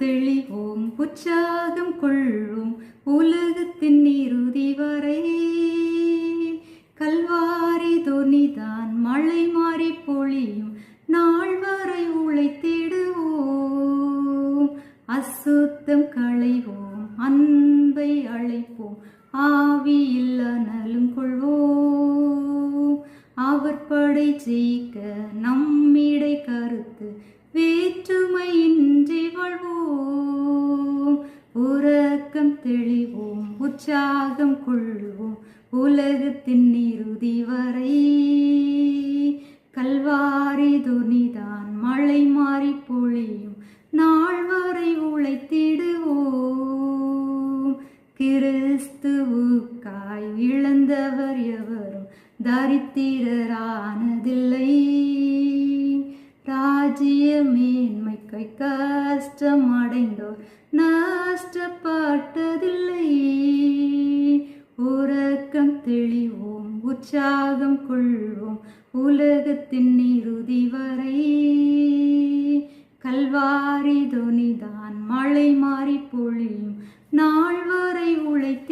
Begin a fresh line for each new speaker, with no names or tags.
தெளிவோம் உற்சாகம் கொள்வோம் உலகத்தின் இறுதி வரை. கல்வாரி துணிதான் மழை மாறி பொழியும் நாள் வரை உழைத்திடுவோம். அசுத்தம் களைவோம் அன்பை அழைப்போம் ஆவியில் அனலும் கொள்வோம். அவர் படை ஜெயிக்க நம்மிடை கரு உறக்கம் தெளிவோம் உற்சாகம் கொள்வோம். உலகத்தின் இறுதி வரை கல்வாரி துணிதான் மழை மாறி பொழியும். நாள் வரை உழைத்திடுவோம். கிறிஸ்துவுக்காய் இழந்தவர் எவரும் தரித்திரரானதில்லை ராஜ்ய மேன்மைக்கை கஷ்டம் அடைந்தோர் நான் தெளிவோம் உற்சாகம் கொள்வோம் உலகத்தின் இறுதி வரை. கல்வாரி தொனிதான் மழை மாறி பொழியும் நாள் வரை உழைத்திடு